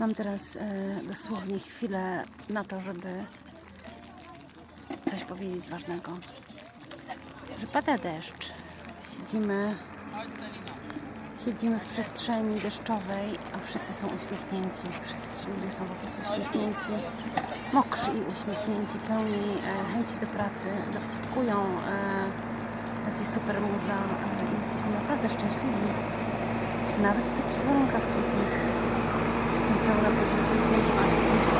Mam teraz e, dosłownie chwilę na to, żeby coś powiedzieć ważnego. Że pada deszcz. Siedzimy, siedzimy w przestrzeni deszczowej, a wszyscy są uśmiechnięci. Wszyscy ci ludzie są po prostu uśmiechnięci, mokrzy i uśmiechnięci, pełni e, chęci do pracy, dowcipkują. Leci super muza e, jesteśmy naprawdę szczęśliwi. Nawet w takich warunkach trudnych. Jestem pełna podziwu i wdzięczności